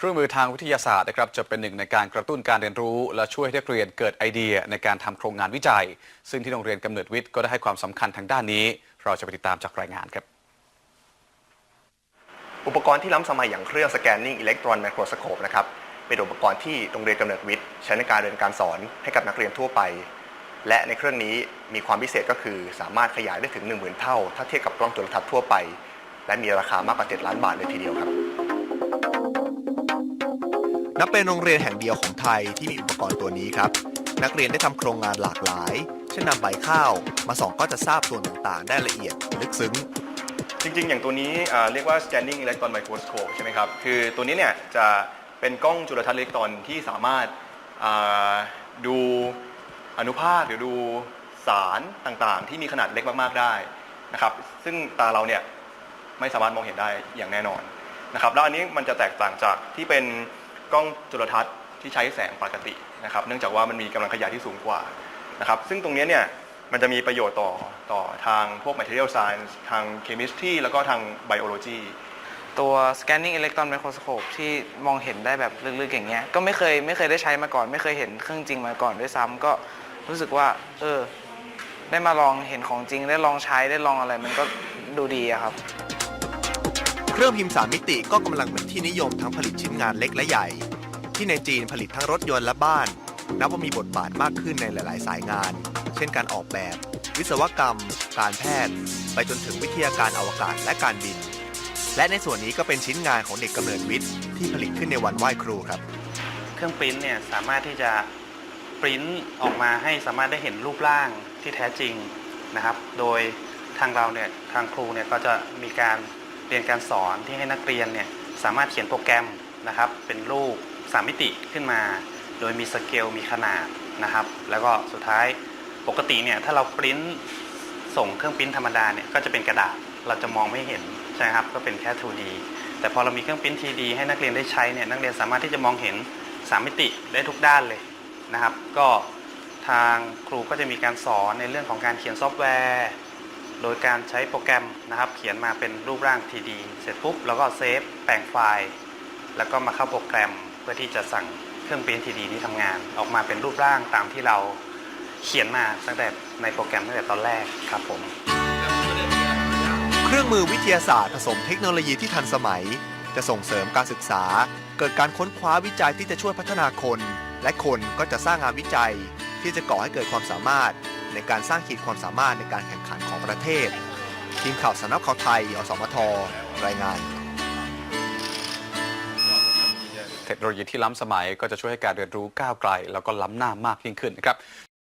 เครื่องมือทางวิทยาศาสตร์นะครับจะเป็นหนึ่งในการกระตุ้นการเรียนรู้ และช่วยให้นักเรียนเกิดไอเดียในการทำโครงงานวิจัย ซึ่งที่โรงเรียนกำเนิดวิทย์ก็ได้ให้ความสำคัญทางด้านนี้ เราจะไปติดตามจากรายงานครับ อุปกรณ์ที่ล้ำสมัยอย่างเครื่อง Scanning Electron Microscope นะครับเป็นอุปกรณ์ที่โรงเรียนกำเนิดวิทย์ใช้ในการเรียนการสอนให้กับนักเรียนทั่วไป และในเครื่องนี้มีความพิเศษก็คือ สามารถขยายได้ถึง 10,000 เท่า ถ้าเทียบกับกล้องจุลทรรศน์ทั่วไป และมีราคามากกว่า7ล้านบาทเลยทีเดียวครับ นับเป็นโรงเรียนแห่งเดียวของไทยที่มีอุปกรณ์ตัวนี้ครับ นักเรียนได้ทำโครงงานหลากหลาย เช่นนำใบข้าว มาส่องก็จะทราบส่วนต่างๆ ได้ละเอียดลึกซึ้ง จริงๆ อย่างตัวนี้เรียกว่า Scanning Electron Microscope ใช่ไหมครับ คือตัวนี้เนี่ยจะเป็นกล้องจุลทรรศน์อิเล็กตรอนที่สามารถดูอนุภาคหรือดูสารต่างๆ ที่มีขนาดเล็กมากๆได้นะครับ ซึ่งตาเราเนี่ยไม่สามารถมองเห็นได้อย่างแน่นอนนะครับ แล้วอันนี้มันจะแตกต่างจากที่เป็น กล้องจุลทรรศน์ที่ใช้แสงปกตินะครับ เนื่องจากว่ามันมีกำลังขยายที่สูงกว่านะครับ ซึ่งตรงนี้เนี่ยมันจะมีประโยชน์ต่อต่อทางพวก material science ทาง chemistry แล้วก็ทาง biology ตัว scanning electron microscope ที่มองเห็นได้แบบลึกๆอย่างเงี้ย ก็ไม่เคยไม่เคยได้ใช้มาก่อน ไม่เคยเห็นเครื่องจริงมาก่อนด้วยซ้ำก็รู้สึกว่า เออ ได้มาลองเห็นของจริง ได้ลองใช้ได้ลองอะไร มันก็ดูดีอะครับ เครื่องพิมพ์สามมิติก็กำลังเป็นที่นิยมทั้งผลิตชิ้นงานเล็กและใหญ่ ที่ในจีนผลิตทั้งรถยนต์และบ้าน นับว่ามีบทบาทมากขึ้นในหลาย ๆ สายงาน เช่นการออกแบบ วิศวกรรม การแพทย์ ไปจนถึงวิทยาการอวกาศและการบิน และในส่วนนี้ก็เป็นชิ้นงานของเด็กกำเนิดวิทย์ที่ผลิตขึ้นในวันไหว้ครูครับ เครื่องปริ้นเนี่ยสามารถที่จะปริ้นออกมาให้สามารถได้เห็นรูปร่างที่แท้จริงนะครับ โดยทางเราเนี่ยทางครูเนี่ยก็จะมีการ เรียนการสอนที่ให้นักเรียนเนี่ยสามารถเขียนโปรแกรมนะครับเป็นรูปสามมิติขึ้นมา โดยมีสเกลมีขนาดนะครับ แล้วก็สุดท้ายปกติเนี่ยถ้าเราปริ้นส่งเครื่องปริ้นธรรมดาเนี่ยก็จะเป็นกระดาษเราจะมองไม่เห็นใช่ครับก็เป็นแค่ 2D แต่พอเรามีเครื่องปริ้น 3D ให้นักเรียนได้ใช้เนี่ยนักเรียนสามารถที่จะมองเห็นสามมิติได้ทุกด้านเลยนะครับ ก็ทางครูก็จะมีการสอนในเรื่องของการเขียนซอฟต์แวร์ โดยการใช้โปรแกรมนะครับ เขียนมาเป็นรูปร่าง 3D เสร็จปุ๊บแล้วก็เซฟแปลงไฟล์ แล้วก็มาเข้าโปรแกรมเพื่อที่จะสั่งเครื่องปริ้น 3D นี้ทำงาน ออกมาเป็นรูปร่างตามที่เราเขียนมาตั้งแต่ในโปรแกรมตั้งแต่ตอนแรกครับผม เครื่องมือวิทยาศาสตร์ผสมเทคโนโลยีที่ทันสมัย จะส่งเสริมการศึกษา เกิดการค้นคว้าวิจัยที่จะช่วยพัฒนาคน และคนก็จะสร้างงานวิจัย ที่จะก่อให้เกิดความสามารถ ในการสร้างขีดความสามารถในการแข่งขันของประเทศ ทีมข่าวสำนักข่าวไทย อสมท รายงาน เทคโนโลยีที่ล้ำสมัยก็จะช่วยให้การเรียนรู้ก้าวไกล แล้วก็ล้ำหน้ามากยิ่งขึ้นนะครับ